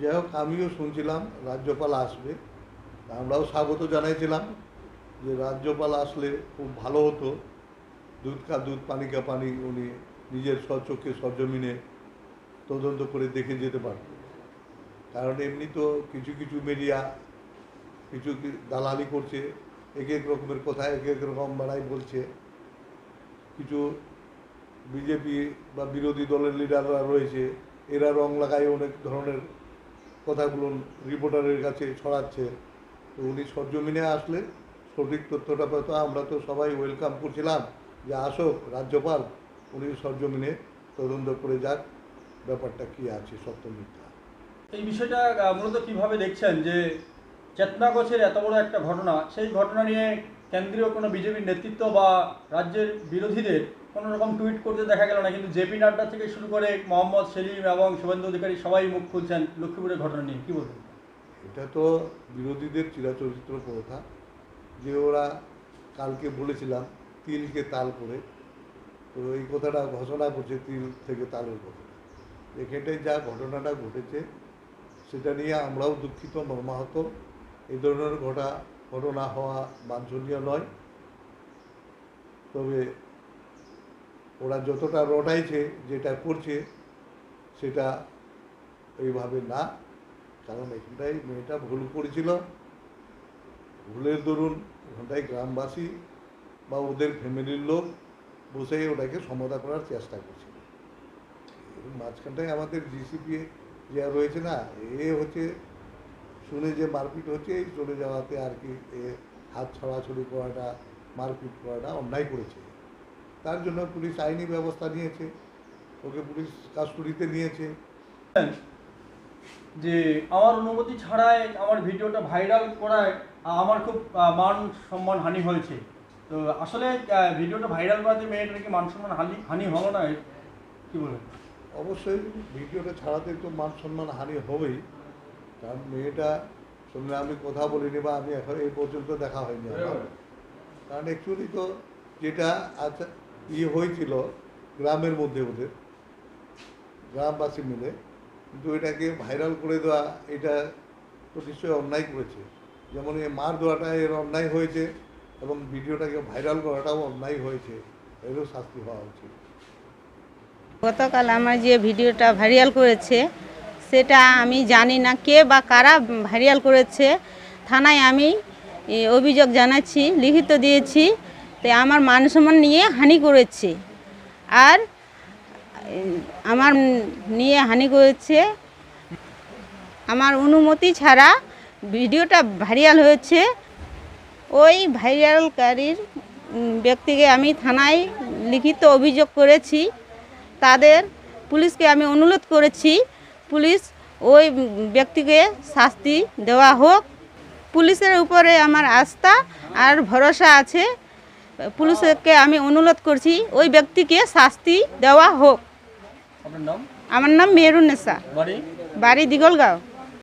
যাই হোক, আমিও শুনছিলাম, রাজ্যপাল আসবে। আমরাও স্বাগত জানাইছিলাম যে রাজ্যপাল আসলে খুব ভালো হতো। দুধ কা দুধ, পানি কা পানি উনি নিজের স্বচক্ষে সরজমিনে তদন্ত করে দেখে যেতে পারতেন। কারণ এমনি তো কিছু কিছু মিডিয়া কিছু দালালি করছে, এক এক রকমের কথা, এক এক রকম বেড়াই বলছে। কিছু বিজেপি বা বিরোধী দলের লিডাররা রয়েছে, এরা রং লাগায় অনেক ধরনের কথাগুলো রিপোর্টারের কাছে ছড়াচ্ছে। তো উনি সরজমিনে আসলে সঠিক তথ্যটা পেতো আমরা তো সবাই ওয়েলকাম করছিলাম যে আসুক রাজ্যপাল। উনি সরজমিনে তদন্ত করে যাক ব্যাপারটা কি আছে, সত্য মিথ্যা। এই বিষয়টা মূলত কীভাবে দেখছেন যে চেতনা গোছের এত বড় একটা ঘটনা, সেই ঘটনা নিয়ে কেন্দ্রীয় কোনো বিজেপির নেতৃত্ব বা রাজ্যের বিরোধীদের কোনো রকম টুইট করতে দেখা গেল না, কিন্তু জেপি নাড্ডা থেকে শুরু করে মোহাম্মদ সেলিম এবং শুভেন্দু অধিকারী সবাই মুখ খুলছেন লক্ষ্মীপুরের ঘটনা নিয়ে। কী বলবেন? এটা তো বিরোধীদের চিরাচরিত্র প্রথা, যে ওরা কালকে বলেছিলাম তিলকে তাল করে। তো এই কথাটা ঘোষণা করছে তিল থেকে তালের কথা। এখানটায় যা ঘটনাটা ঘটেছে, সেটা নিয়ে আমরাও দুঃখিত, মর্মাহত। এই ধরনের ঘটা ঘটনা হওয়া বাঞ্ছনীয় নয়। তবে ওরা যতটা রটাইছে, যেটা করছে, সেটা এইভাবে না। কারণ এখানটায় মেয়েটা ভুল করেছিল। ভুলের দরুন ওখানটায় গ্রামবাসী বা ওদের ফ্যামিলির লোক বসে ওটাকে সমাধা করার চেষ্টা করছিল। মাঝখানটায় আমাদের জিসিপি যে রয়েছে না, এ হচ্ছে শুনে যে মারপিট হচ্ছে, এই চলে যাওয়াতে আর কি এ হাত ছড়াছড়ি করাটা, মারপিট করাটা অন্যায় করেছে। তার জন্য পুলিশ আইনি ব্যবস্থা নিয়েছে। ওকে পুলিশ কাস্টডিতে নিয়েছে। যে আমার অনুমতি ছাড়াই আমার ভিডিওটা ভাইরাল করায় আমার খুব মান সম্মান হানি হয়েছে। তো আসলে ভিডিওটা ভাইরাল করাতে মেয়েটার কি মান সম্মান হানি হানি হলো না? কি বলবেন অবশ্যই ভিডিওটা ছাড়াতে তো মান সম্মান হানি হবেই। কারণ মেয়েটা সঙ্গে আমি কথা বলিনি বা আমি এখন এই পর্যন্ত দেখা হয়নি আমার। কারণ অ্যাকচুয়ালি তো যেটা আচ্ছা ইয়ে হয়েছিল গ্রামের মধ্যে ওদের, গ্রামবাসী মিলে। কিন্তু এটাকে ভাইরাল করে দেওয়া, এটা তো নিশ্চয়ই অন্যায় করেছে। যেমন এই মার দেওয়াটা এর অন্যায় হয়েছে এবং ভিডিওটাকে ভাইরাল করাটাও অন্যায় হয়েছে, এরও শাস্তি হওয়া উচিত। গতকাল আমার যে ভিডিওটা ভাইরাল করেছে, সেটা আমি জানি না কে বা কারা ভাইরাল করেছে। থানায় আমি অভিযোগ জানাচ্ছি, লিখিত দিয়েছি। তো আমার মান সম্মান নিয়ে হানি করেছে। আর, আমার নিয়ে হানি করেছে। আমার অনুমতি ছাড়া ভিডিওটা ভাইরাল হয়েছে। ওই ভাইরালকারীর ব্যক্তিকে আমি থানায় লিখিত অভিযোগ করেছি। তাদের পুলিশকে আমি অনুরোধ করেছি। পুলিশ ওই ব্যক্তিকে শাস্তি দেওয়া হোক। পুলিশের উপরে আমার আস্থা আর ভরসা আছে। পুলিশকে আমি অনুরোধ করছি ওই ব্যক্তিকে শাস্তি দেওয়া হোক। আমার নাম মেহরুন বাড়ি? বাড়ি দিগলগাঁও।